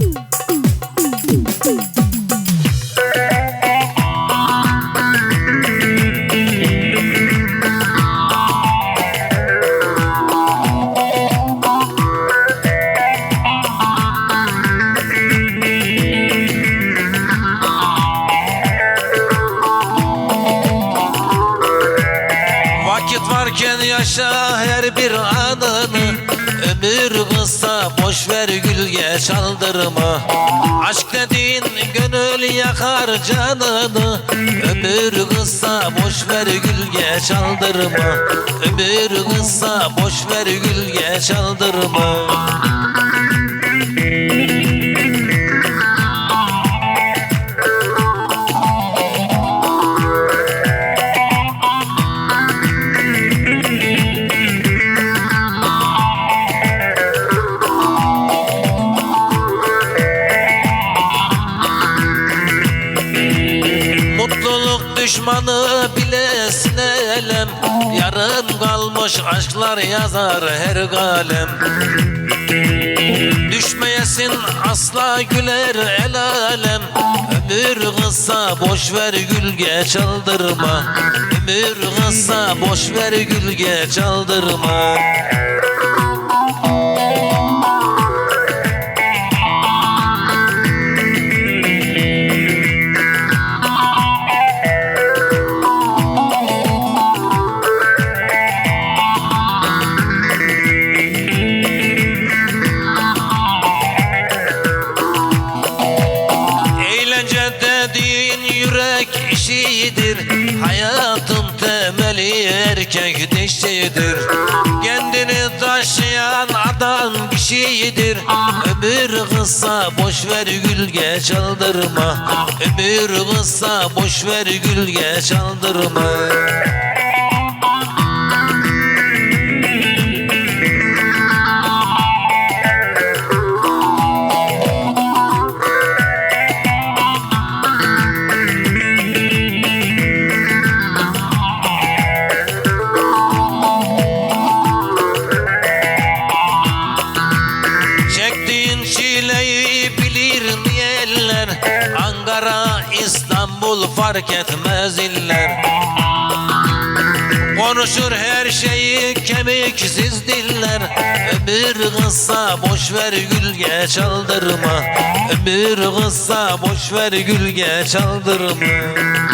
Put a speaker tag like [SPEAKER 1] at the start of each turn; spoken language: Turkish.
[SPEAKER 1] Vakit varken yaşa her bir anını. Ömür kısa boş ver çaldırma. Aşk dediğin gönül yakar canını. Ömür kısa boş ver gülge çaldırma. Ömür kısa boş ver gülge çaldırma düşmanı bilesin elem Yarın kalmış aşklar yazar her kalem Düşmeyesin asla güler el alem. Ömür kısa boş ver gülge çaldırma. Ömür kısa boş ver gülge çaldırma yürek işidir Hayatın temeli erkek dişidir Kendini taşıyan adam kişidir. Ömür kısa boş ver gülge çaldırma. Ömür kısa boş ver gülge çaldırma İstanbul fark etmez iller. Konuşur her şeyi kemiksiz diller. Ömür kısa boş ver gülge çaldırma. Ömür kısa boş ver gülge çaldırma